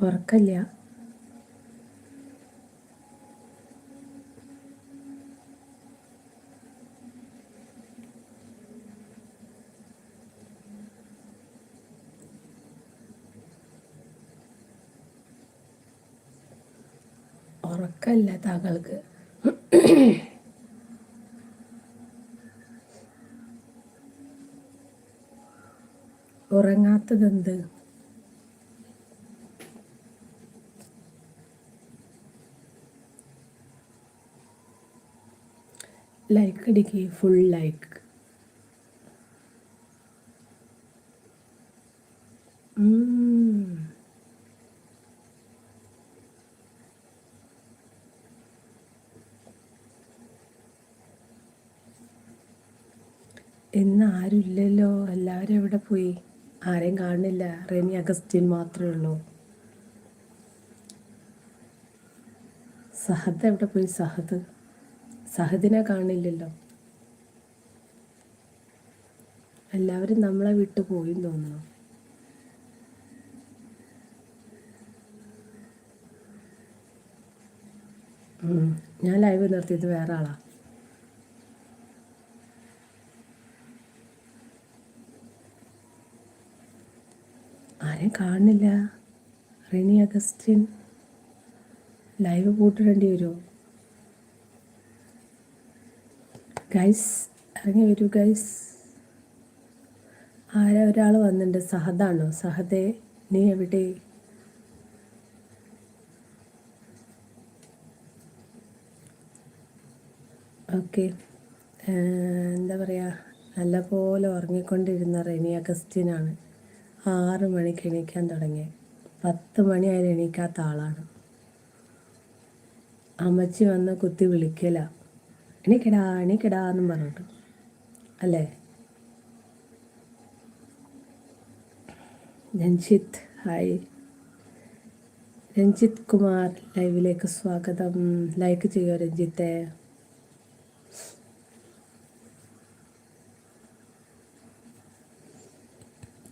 ഉറക്കല്ല ഉറക്കല്ല താങ്കൾക്ക്. ഉറങ്ങാത്തതെന്ത്? Like full like ഇന്ന് ആരുമില്ലല്ലോ? എല്ലാവരും എവിടെ പോയി? ആരെയും കാണുന്നില്ല. റെനി അഗസ്റ്റിൻ മാത്രമേ ഉള്ളൂ. സഹദ് എവിടെ പോയി? സഹദ്. സഹദിനെ കാണില്ലല്ലോ. എല്ലാവരും നമ്മളെ വിട്ടു പോയി തോന്നുന്നു. ഞാൻ ലൈവ് നിർത്തിയത് വേറെ ആളാ. ആരെയും കാണുന്നില്ല റിനി അഗസ്റ്റിൻ ലൈവ് കൂട്ടിടേണ്ടി വരുമോ ഗൈസ് ഇറങ്ങി വരൂ ഗൈസ് ആരാ ഒരാൾ വന്നിട്ടുണ്ട് സഹദാണോ? സഹദേ നീ എവിടെ? ഓക്കെ എന്താ പറയുക നല്ലപോലെ ഉറങ്ങിക്കൊണ്ടിരുന്ന റെനി അഗസ്റ്റിനാണ്. ആറ് മണിക്ക് എണീക്കാൻ തുടങ്ങി പത്ത് മണിയായാലും എണീക്കാത്ത ആളാണ്. അമ്മച്ചി വന്ന് കുത്തി വിളിക്കല. എണീക്കടാ എണീക്കടാ എന്നും പറഞ്ഞിട്ട്. അല്ലേ? രഞ്ജിത്ത് ഹായ് രഞ്ജിത്ത് കുമാർ ലൈവിലേക്ക് സ്വാഗതം. ലൈക്ക് ചെയ്യുക രഞ്ജിത്തെ?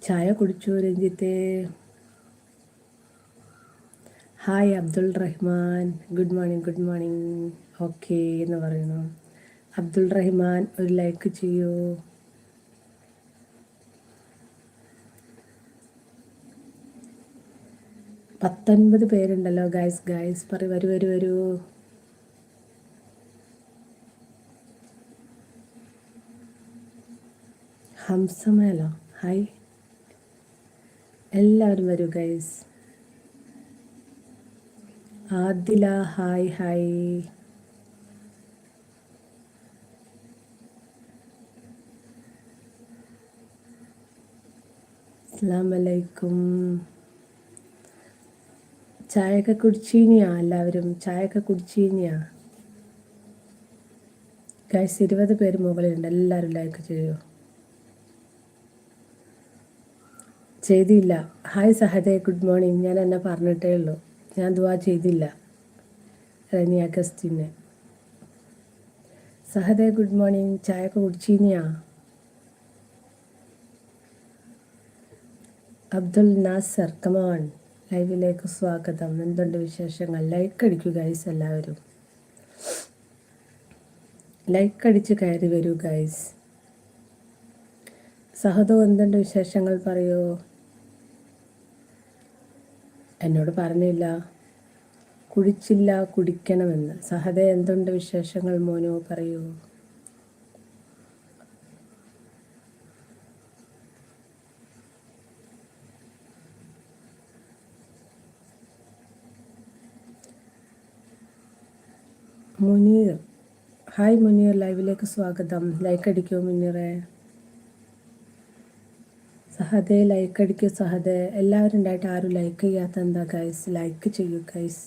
ചായ കുടിച്ചു രഞ്ജിത്തെ? Hi Abdul Rahman. Good morning good morning okay എന്ന് പറയുന്നു. അബ്ദുൾ റഹ്മാൻ ഒരു ലൈക്ക് ചെയ്യൂ. പത്തൊൻപത് പേരുണ്ടല്ലോ ഗായ്സ് ഗായ്സ് പറ വരൂ വരൂ വരൂ. ഹംസമേലോ? ഹായ് എല്ലാവരും വരൂ ഗൈസ് ആദില ഹായ് ഹായ് അസ്സാം വലൈക്കും ചായയൊക്കെ കുടിച്ചീനിയാ? എല്ലാവരും ചായയൊക്കെ കുടിച്ചീനിയാ? ഗൈസ് ഇരുപത് പേര് മുകളിലുണ്ട്. എല്ലാവരും ലൈക്ക് ചെയ്യൂ. ചെയ്തില്ല. ഹായ് സഹദേ. ഗുഡ് മോർണിംഗ് ഞാൻ എന്നെ പറഞ്ഞിട്ടേ ഉള്ളൂ. ഞാൻ ദുവാ ചെയ്തില്ല. റനി അഗസ്റ്റിന് സഹദേ ഗുഡ് മോർണിംഗ് ചായയൊക്കെ കുടിച്ചീനിയാ? അബ്ദുൽ നാസർ കമാൺ ലൈവിലേക്ക് സ്വാഗതം. എന്തുണ്ട് വിശേഷങ്ങൾ? ലൈക്ക് അടിക്കൂ ഗൈസ് എല്ലാവരും. ലൈക്ക് അടിച്ച് കയറി വരൂ ഗൈസ് സഹദോ എന്തുണ്ട് വിശേഷങ്ങൾ? പറയൂ? എന്നോട് പറഞ്ഞില്ല. കുടിച്ചില്ല കുടിക്കണമെന്ന്. സഹദ എന്തുണ്ട് വിശേഷങ്ങൾ മോനോ? പറയൂ? മുനീർ. ഹായ് മുനീർ ലൈവിലേക്ക് സ്വാഗതം. ലൈക്ക് അടിക്കൂ മുനീറെ. സഹദേ ലൈക്ക് അടിക്കൂ സഹദേ. എല്ലാവരും ഉണ്ടായിട്ട് ആരും ലൈക്ക് ചെയ്യാത്ത എന്താ ഗൈസ് ലൈക്ക് ചെയ്യൂ ഗൈസ്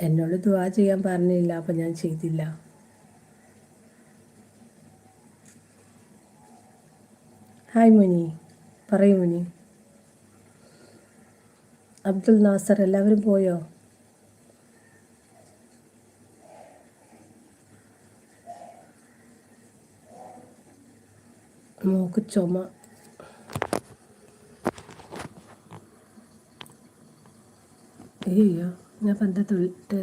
എന്നോട് ദുവാ ചെയ്യാൻ പറഞ്ഞില്ല അപ്പം ഞാൻ ചെയ്തില്ല. ഹായ് മുനി. പറയൂ മുനി. അബ്ദുൽ നാസർ എല്ലാവരും പോയോ? നോക്ക് ചുമ. അയ്യോ ഞാൻ പണ്ടത്തെ വിട്ട്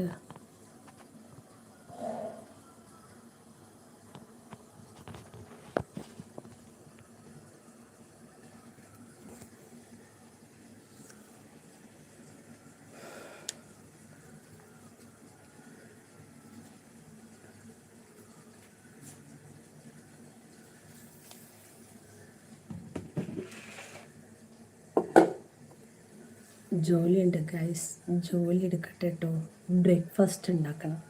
ജോലിയുണ്ട് ഗൈസ് ജോലി എടുക്കട്ടെ കേട്ടോ ബ്രേക്ക്ഫാസ്റ്റ് ഉണ്ടാക്കണം.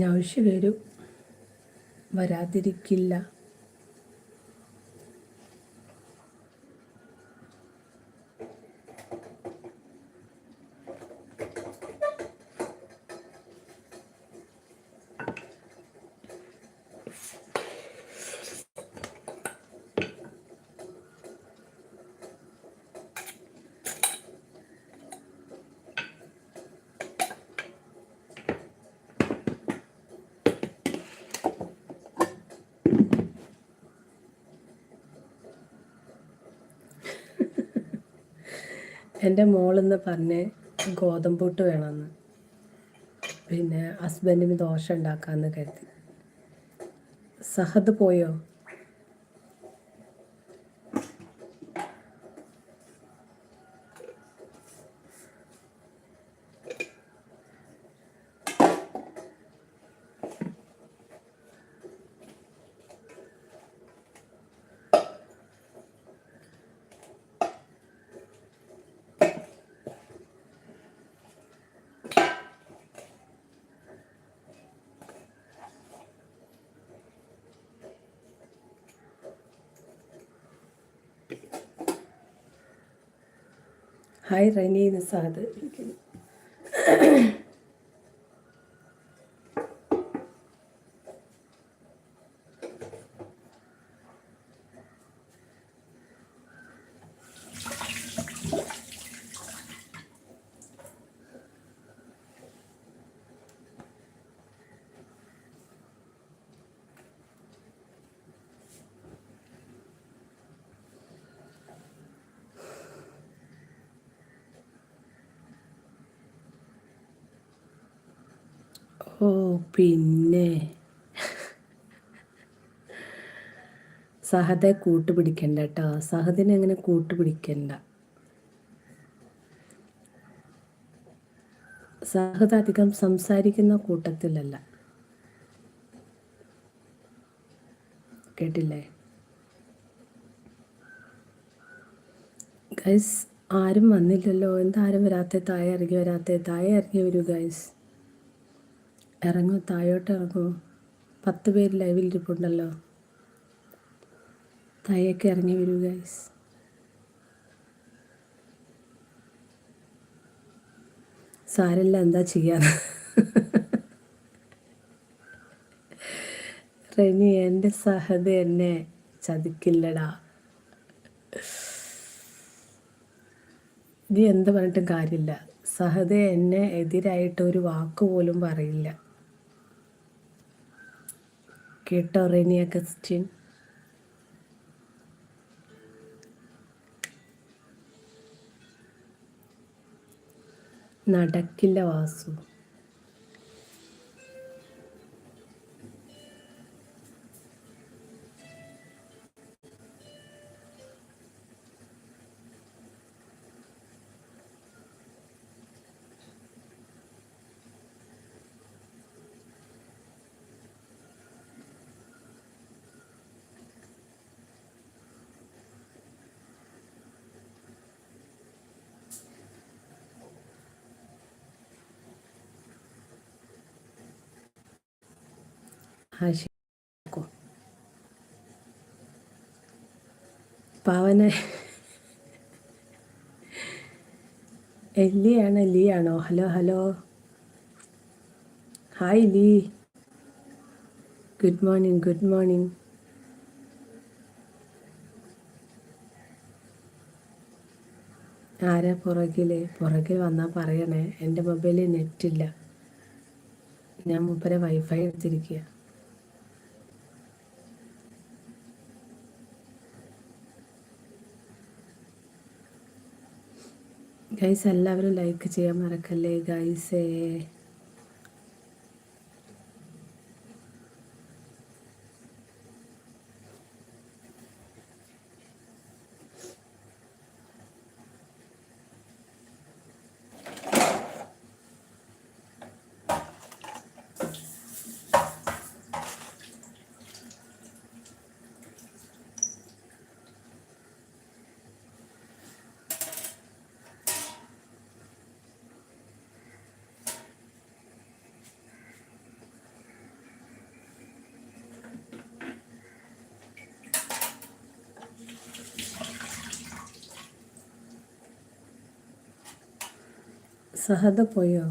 നൗഷ് വരും വരാതിരിക്കില്ല. എന്റെ മോളെന്ന് പറഞ്ഞ് ഗോതമ്പൂട്ട് വേണമെന്ന്. പിന്നെ ഹസ്ബൻഡിന് ദോശ ഉണ്ടാക്കാമെന്ന് കരുതി. സഹദ് പോയോ? ഹായ് റനി നിസാദ് ഓ പിന്നെ. സഹതെ കൂട്ടുപിടിക്കണ്ട കേട്ടോ സഹദിനെ അങ്ങനെ കൂട്ടുപിടിക്കണ്ട. സഹത അധികം സംസാരിക്കുന്ന കൂട്ടത്തിലല്ല. കേട്ടില്ലേ? ഗൈസ് ആരും വന്നില്ലല്ലോ. എന്താരും വരാത്ത? താഴെ ഇറങ്ങി വരാത്ത? താഴെ ഇറങ്ങി വരൂ ഗൈസ്. ഇറങ്ങൂ താഴോട്ട് ഇറങ്ങൂ. പത്ത് പേര് ലൈവിൽ ഇരിപ്പുണ്ടല്ലോ. താഴേക്ക് ഇറങ്ങി വരൂ ഗൈസ് സാരല്ല എന്താ ചെയ്യാൻ റെനി എന്റെ സഹത എന്നെ ചതിക്കില്ലടാ. നീ എന്ത് പറഞ്ഞിട്ടും കാര്യമില്ല. സഹത എന്നെ എതിരായിട്ട് ഒരു വാക്ക് പോലും പറയില്ല. കേട്ടോ റെനി അഗസ്റ്റിൻ നടക്കില്ല വാസു. ആശിക്കോ പാവന. എല്ലിയാണ് ലിയാണോ hello hello. Hi Lee good morning good morning. ആരാ പുറകിൽ പുറകിൽ വന്നാൽ പറയണേ. എന്റെ മൊബൈലിൽ നെറ്റില്ല. ഞാൻ മുപ്പരെ വൈഫൈ എടുത്തിരിക്കുക ഗൈസ് എല്ലാവരും ലൈക്ക് ചെയ്യാൻ മറക്കല്ലേ? ഗൈസേ സഹദ പോയോ?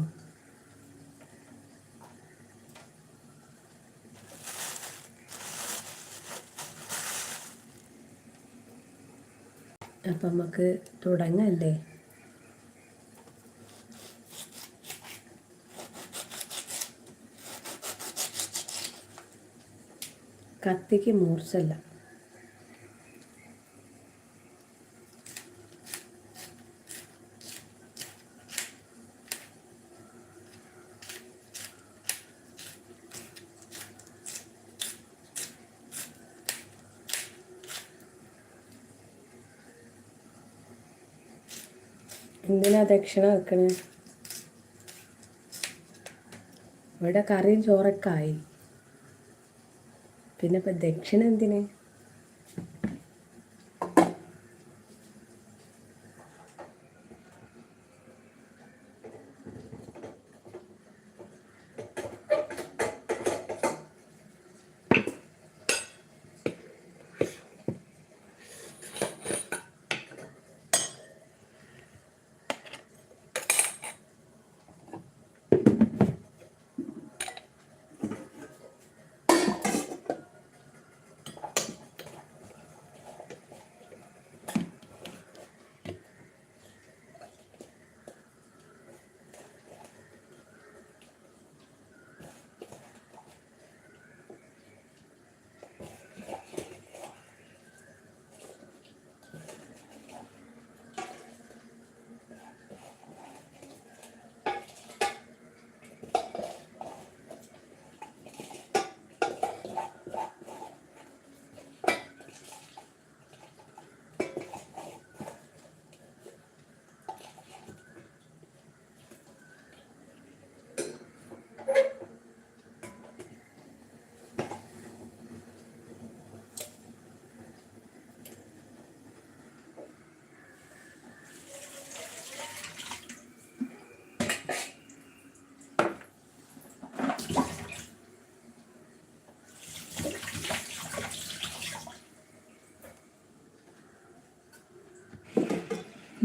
അപ്പം നമുക്ക് തുടങ്ങല്ലേ? കത്തിക്ക് മൂർച്ചല്ല എന്തിനാ ദക്ഷിണ വെക്കണേ. ഇവിടെ കറിയും ചോറൊക്കെ ആയി. പിന്നെ ഇപ്പം ദക്ഷിണ എന്തിന്?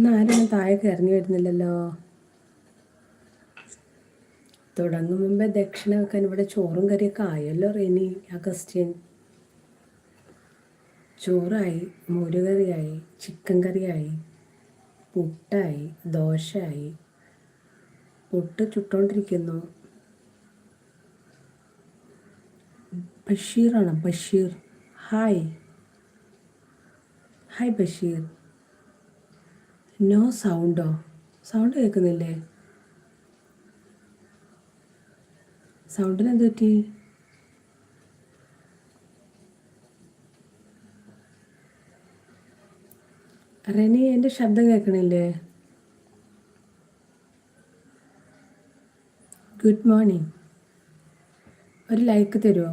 ഇന്ന് ആരും താഴേക്ക് ഇറങ്ങി വരുന്നില്ലല്ലോ. തുടങ്ങും മുമ്പേ ദക്ഷിണ വെക്കാൻ ഇവിടെ ചോറും കറിയൊക്കെ ആയല്ലോ റെനി ആ ക്രിസ്ത്യൻ ചോറായി മോരുകറിയായി ചിക്കൻ കറിയായി പുട്ടായി ദോശയായി. പുട്ട് ചുട്ടോണ്ടിരിക്കുന്നു. ബഷീറാണ്? Basheer. Hi. Hi Basheer. No സൗണ്ടോ sound കേൾക്കുന്നില്ലേ? സൗണ്ടിന് എന്ത് പറ്റി? റെനി എന്റെ ശബ്ദം കേൾക്കണില്ലേ? ഗുഡ് മോർണിംഗ് ഒരു ലൈക്ക് തരുമോ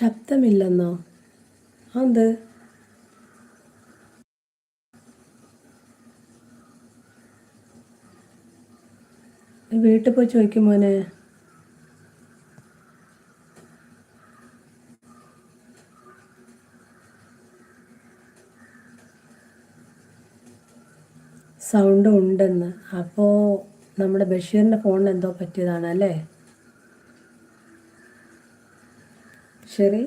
ശബ്ദമില്ലെന്നോ? അത് വീട്ടിൽ പോയി ചോദിക്കും മോനെ. സൗണ്ട് ഉണ്ടെന്ന്. അപ്പോൾ നമ്മുടെ ബഷീറിന്റെ ഫോണിന് എന്തോ പറ്റിയതാണ് അല്ലേ? ശരി.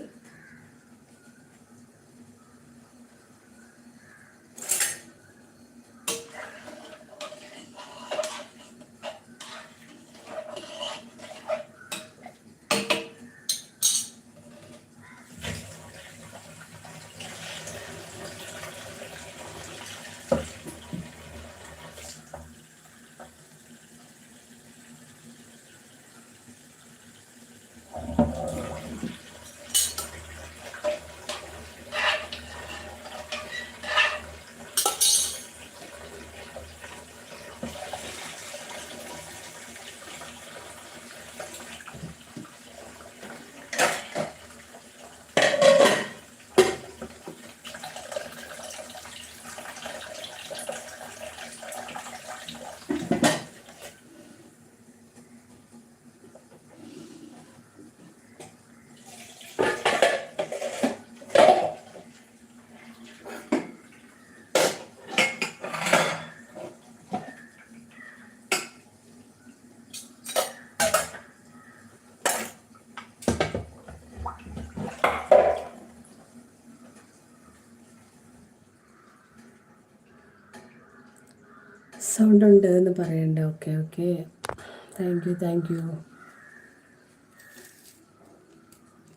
സൗണ്ട് ഉണ്ട് എന്ന് പറയണ്ട? Okay okay. Thank you thank you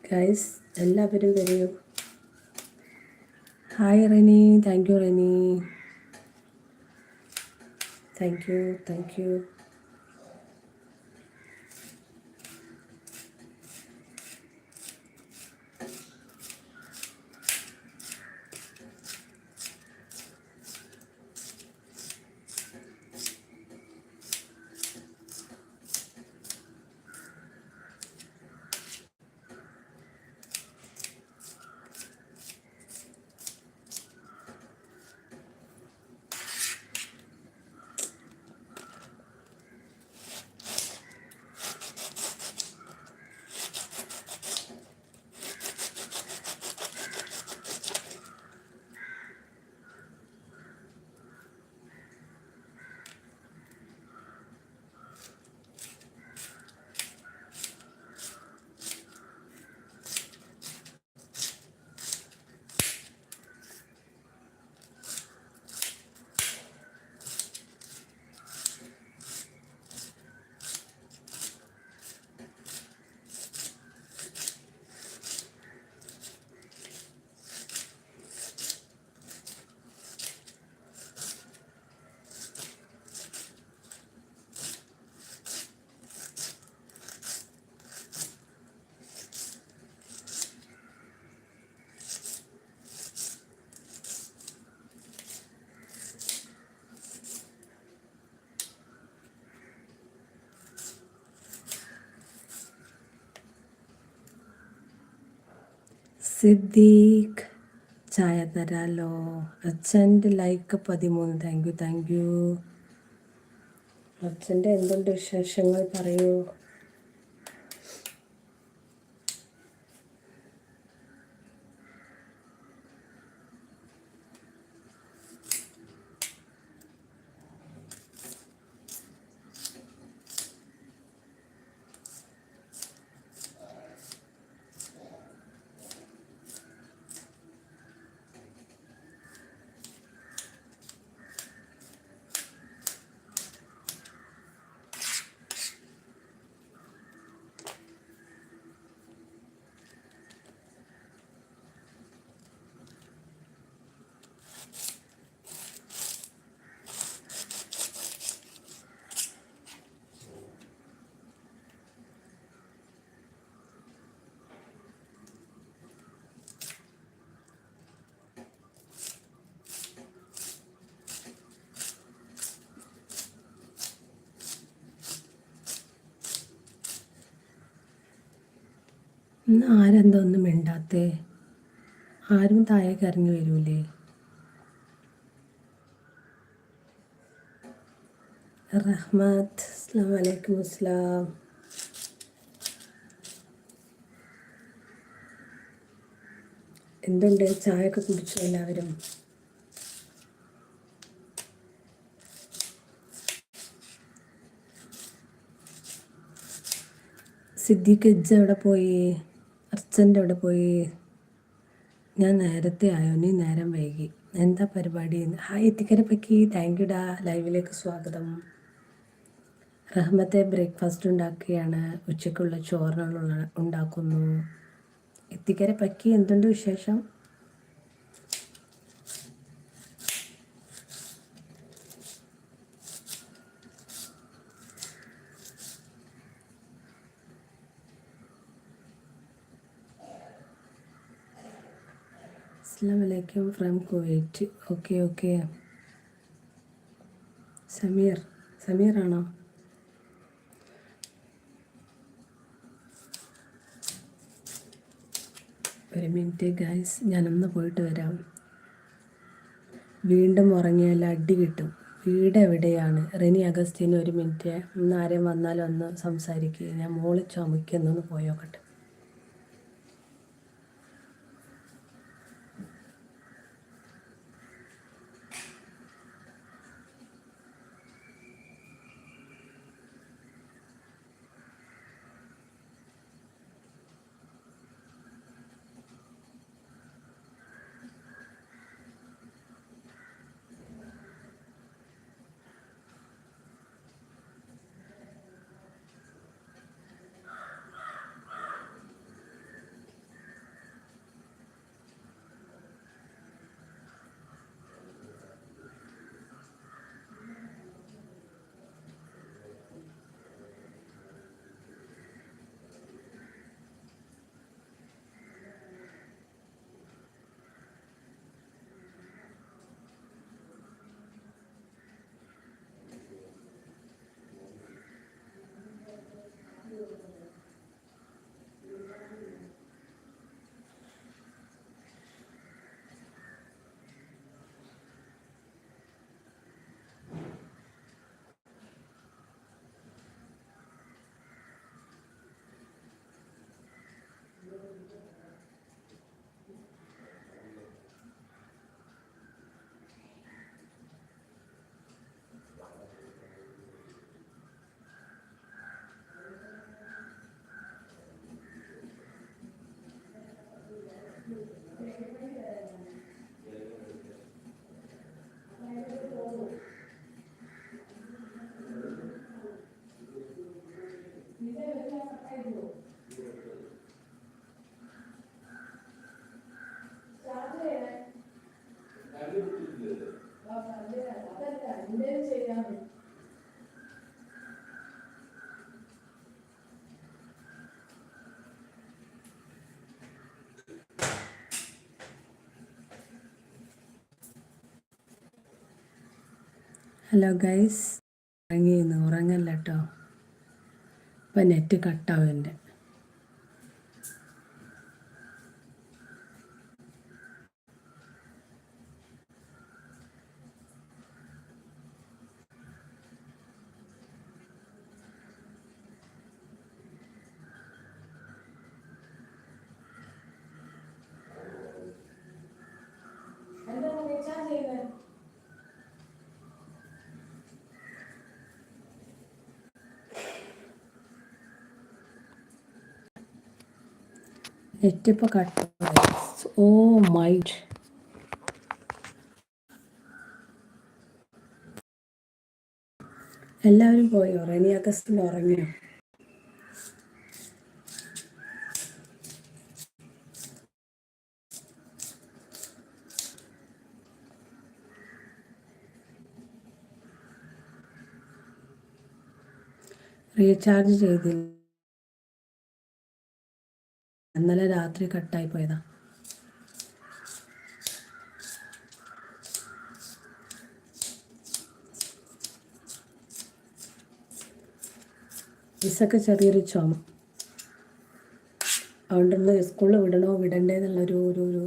guys എല്ലാവരും വരൂ. Hi Reni thank you Reni thank you thank you Siddique. ചായ തരാലോ. അച്ഛന്റെ ലൈക്ക് പതിമൂന്ന്. Thank you thank you. അച്ഛന്റെ എന്തുണ്ട് വിശേഷങ്ങൾ? പറയൂ. ഇന്ന് ആരെന്താ ഒന്നും മിണ്ടാത്തേ? ആരും താഴേക്ക് ഇറങ്ങി വരൂലേ? റഹ്മത്ത് അസ്സാം വലൈക്കും അസ്ലാം എന്തുണ്ട്? ചായയൊക്കെ കുടിച്ചു എല്ലാവരും? സിദ്ദിഖ് എവിടെ പോയി? അർച്ചന്റെ അവിടെ പോയി. ഞാൻ നേരത്തെ ആയോ? നീ നേരം വൈകി. എന്താ പരിപാടി? ഹായ് എത്തിക്കരെ പക്കി. താങ്ക് യു ഡാ. ലൈവിലേക്ക് സ്വാഗതം. റഹ്മത്തെ ബ്രേക്ക്ഫാസ്റ്റ് ഉണ്ടാക്കുകയാണ്. ഉച്ചയ്ക്കുള്ള ചോറിനുള്ള ഉണ്ടാക്കുന്നു. എത്തിക്കരെ പക്കി എന്തുണ്ട് വിശേഷം? Azam from Kuwait. Okay okay Sameer സമീറാണോ? ഒരു മിനിറ്റ് ഗൈസ് ഞാനൊന്ന് പോയിട്ട് വരാം. വീണ്ടും ഉറങ്ങിയാൽ അടി കിട്ടും. വീട് എവിടെയാണ്? റെനി അഗസ്റ്റിന് ഒരു മിനിറ്റ് ഒന്ന് ആരെയും വന്നാലും ഒന്ന് സംസാരിക്കുക ഞാൻ മോളിൽ ചുമക്കുന്നൊന്ന് പോയോക്കട്ടെ. ഹലോ ഗൈസ് ഉറങ്ങിയിരുന്നു ഉറങ്ങല്ല കേട്ടോ ഇപ്പം നെറ്റ് കട്ടാവും എന്റെ നെറ്റ് ഇപ്പോൾ കട്ട് ഓ മൈ എല്ലാവരും പോയോ? റെനി അഗസ്റ്റിൽ ഉറങ്ങിയോ? റീചാർജ് ചെയ്തില്ല. ഇന്നലെ രാത്രി കട്ടായി പോയതാ. മിസ്സൊക്കെ ചെറിയൊരു ചോമ. അതുകൊണ്ടൊന്ന് സ്കൂളിൽ വിടണോ വിടണ്ടേ എന്നുള്ളൊരു ഒരു ഒരു